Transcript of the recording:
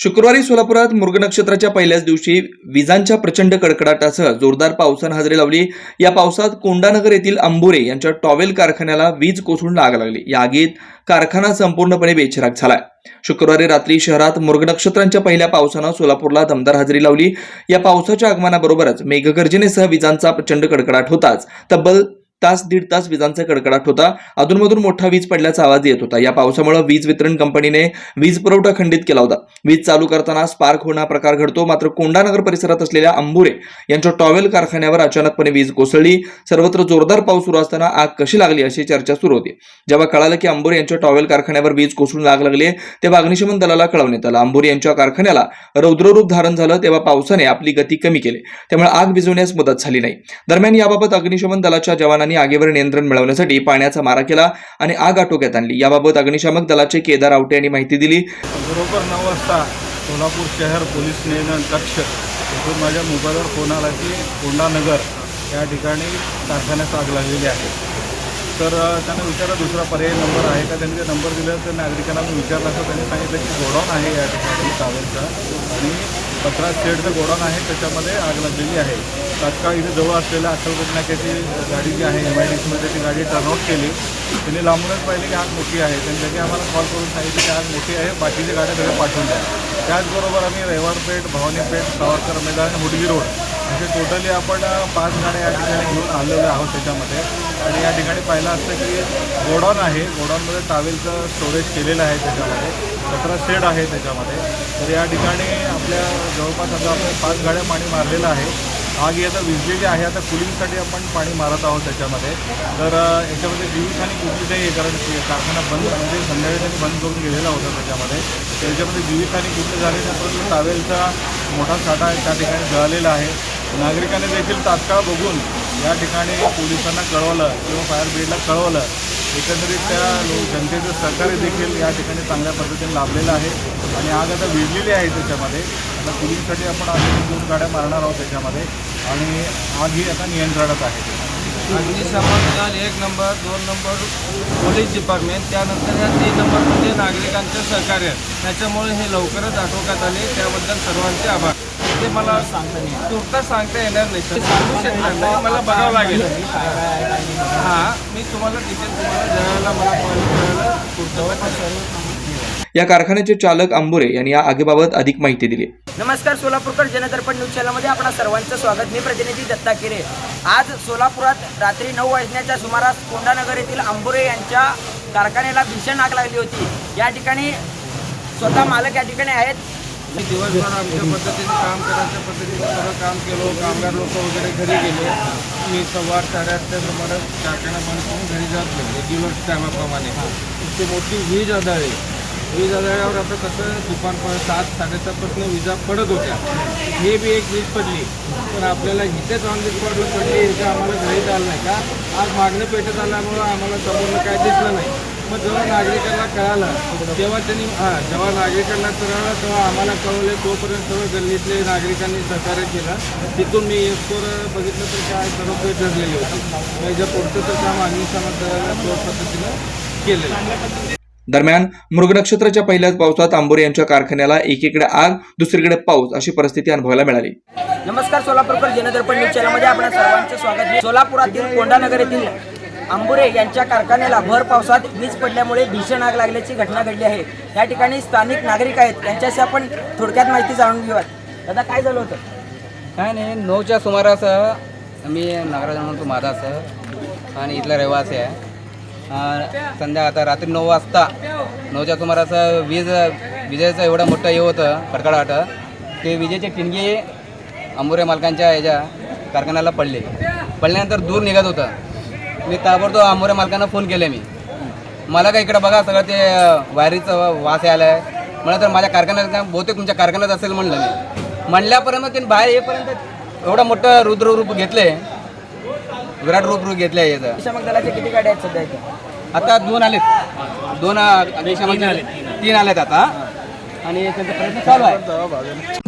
शुक्रवारी सोलापुरात मृग नक्षत्राच्या पहिल्याच दिवशी विजांच्या प्रचंड कडकडाटासह जोरदार पावसानं हजेरी लावली. या पावसात कोंडानगर येथील अंबुरे यांच्या टॉवेल कारखान्याला वीज कोसळून आग लागली. या आगीत कारखाना संपूर्णपणे बेचिराग झालाय. शुक्रवारी रात्री शहरात मृग नक्षत्रांच्या पहिल्या पावसानं सोलापूरला दमदार हजेरी लावली. या पावसाच्या आगमनाबरोबरच मेघगर्जनेसह विजांचा प्रचंड कडकडाट होताच तब्बल तास दीड तास विजांचा कडकडाट होता. अधूनमधून मोठा वीज पडल्याचा आवाज येत होता. या पावसामुळे वीज वितरण कंपनीने वीज पुरवठा खंडित केला होता. वीज चालू करताना स्पार्क होणार प्रकार घडतो. मात्र कोंडानगर परिसरात असलेल्या अंबुरे यांच्या टॉवेल कारखान्यावर अचानकपणे वीज कोसळली. सर्वत्र जोरदार पाऊस सुरू असताना आग कशी लागली अशी चर्चा सुरू होती. जेव्हा कळालं की अंबुरे यांच्या टॉवेल कारखान्यावर वीज कोसळून आग लागली तेव्हा अग्निशमन दलाला कळवण्यात आलं. अंबुरे यांच्या कारखान्याला रौद्ररूप धारण झालं तेव्हा पावसाने आपली गती कमी केली. त्यामुळे आग विझवण्यास मदत झाली नाही. दरम्यान याबाबत अग्निशमन दलाच्या जवानांनी आगीवर नियंत्रण मिळवण्यासाठी पाण्याचा मारा केला आणि आग आटोक्यात आणली. याबाबत अग्निशामक दलाचे केदार आवटे यांनी माहिती दिली. बरोबर नऊ वाजता सोलापूर शहर पोलीस नियंत्रण कक्ष येथून माझ्या मोबाईलवर फोन आला की कोंडानगर या ठिकाणी कारखान्यात आग लागलेली आहे. तर त्यांना विचारलं दुसरा पर्याय नंबर आहे का? त्यांनी ते नंबर दिला तर नागरिकांना मी विचारलं असं त्यांनी सांगितलं की गोडाऊन आहे या ठिकाणी टावेलचा आणि कचरा शेडचं गोडाऊन आहे त्याच्यामध्ये आग लागलेली आहे. तात्काळ इथे जवळ असलेल्या अक्कलकोट गाडी जी आहे एम आय डी सीमध्ये ती गाडी टर्नआउट केली. त्यांनी लांबूनच पाहिले की आग मोठी आहे. त्यांनी त्यांनी आम्हाला कॉल करून सांगितलं की आग मोठी आहे बाकीच्या गाड्या सगळ्या पाठवून द्या. त्याचबरोबर आम्ही रविवारपेठ भवानीपेठ सावरकर मैदान हुडगी रोड म्हणजे टोटली आपण पाच गाड्या या ठिकाणी घेऊन आलेलो आहोत त्याच्यामध्ये. आणि या ठिकाणी पाहिलं असतं की गोडाऊन आहे. गोडाऊनमध्ये टावेलचं स्टोरेज केलेलं आहे त्याच्यामध्ये. कचरा शेड आहे त्याच्यामध्ये. तर या ठिकाणी आपल्या जवळपास आता आपण पाच गाड्या पाणी मारलेलं आहे. आग ही आता विजलेली आहे. आता कुलिंगसाठी आपण पाणी मारत आहोत त्याच्यामध्ये. तर याच्यामध्ये याच्यामध्ये जीवितहानी कुठली नाही आहे कारण कारखाना बंद म्हणजे संध्याकाळी त्यांनी बंद करून गेलेला होता त्याच्यामध्ये. तर त्याच्यामध्ये जीवितहानी कुठली झाली नाही परंतु टावेलचा मोठा साठा त्या ठिकाणी जळालेला आहे. नागरिकांनी देखील तात्काळ बघून या ठिकाणी पोलिसांना कळवलं किंवा फायर ब्रिगेडला कळवलं. एकंदरीत त्या जनतेचं सहकार्य देखील या ठिकाणी चांगल्या पद्धतीने लाभलेलं आहे. आणि आग आता विजलेली आहे त्याच्यामध्ये. आता कुलिंगसाठी आपण आधी दोन गाड्या मारणार आहोत त्याच्यामध्ये. आणि आग ही आता नियंत्रणात आहे. अग्निशमन दल एक नंबर दोन नंबर पोलीस डिपार्टमेंट त्यानंतर या तीन नंबर म्हणजे नागरिकांचं सहकार्य. त्याच्यामुळे हे लवकरच आटोक्यात आले. त्याबद्दल सर्वांचे आभार. ते मला तुर्ता सांगता येणार नाही. ते सांगू शकणार नाही. मला बघावं लागेल. हां मी तुम्हाला डिटेल तुम्हाला मला कॉल करायला पुढचं या कारखान्याचे चालक अंबुरे यांनी या आगीबाबत अधिक माहिती दिली. नमस्कार सोलापूरकर जनदर्पण न्यूज चॅनलमध्ये आपणा सर्वांचं स्वागत. मी प्रतिनिधी दत्ता किरे आज सोलापुरात रात्री नऊ वाजण्याच्या सुमारास कोंडानगर येथील अंबुरे यांच्या कारखान्याला भीषण आग लागली होती. या ठिकाणी स्वतः मालक या ठिकाणी आहेत. मी दिवसभर आमच्या पद्धतीने काम करायच्या पद्धतीने सगळं काम केलो. कामगार लोक वगैरे घरी गेले. मी सव्वा साडे साडेआठच्या सुमारास कारखाना बंद करून घरी जात गेलो. दिवस टायमाप्रमाणे. इतकी मोठी वीज आढळली वीज आढळल्यावर आता कसं दुपारपर्यंत सात साडेसातपासून विजा पडत होत्या. हे बी एक वीज पडली. पण आपल्याला इथेच ऑन दी स्पॉटला पडली. इथे आम्हाला घरी आलं नाही का? आज मागणं पेटत आल्यामुळं आम्हाला समोरनं काय दिसलं नाही. मग जेव्हा नागरिकांना कळालं तेव्हा त्यांनी हां जेव्हा नागरिकांना कळालं तेव्हा आम्हाला कळवले तोपर्यंत सर्व गल्लीतले नागरिकांनी सहकार्य केलं. तिथून मी एकूण बघितलं तर काय सर्व काही ठरलेली होती. माझ्या पुढचं तर काम अग्निशमन दलाला तो पद्धतीनं केलेलं दरम्यान मृग नक्षत्राच्या पहिल्याच पावसात अंबुरे यांच्या कारखान्याला एकीकडे आग दुसरीकडे पाऊस अशी परिस्थिती अनुभवायला मिळाली. नमस्कार सोलापूरकर जनदर्पण न्यूज चॅनलमध्ये आपणा सर्वांचं स्वागत सोलापुरातील कोंडानगर येथील अंबुरे यांच्या कारखान्याला भर पावसात वीज पडल्यामुळे भीषण आग लागल्याची घटना घडली आहे. या ठिकाणी स्थानिक नागरिक आहेत. त्यांच्याशी आपण थोडक्यात माहिती जाणून घेऊयात. दादा काय झालं होतं? काय नाही नऊच्या सुमारास मी नागराज म्हणतो माझाच आणि इथला रहिवासी आहे. संध्या आता रात्री नऊ वाजता नऊच्या सुमारास वीज विजेचं एवढं मोठं हे होतं कडकडाट ते विजेचे टिणगे अंबुरे मालकांच्या याच्या कारखान्याला पडले. पडल्यानंतर दूर निघत होतं. मी ताबडतोब अंबुरे मालकांना फोन केले मी. मला काय इकडे बघा सगळं ते वायरीचं वास यायला आहे. मला तर माझ्या कारखान्यात बहुतेक तुमच्या कारखान्यात असेल म्हणलं मी. म्हणल्यापर्यंत त्यांनी बाहेर येईपर्यंत एवढं मोठं रुद्र रूप घेतले विराट रूप रूप घेतले याचं अग्निशामक दलाच्या किती गाड्या आहेत सध्या आता दोन आलेत. दोन अग्निशामक तीन आलेत. आता. आणि त्यांचा प्रयत्न चालू आहे.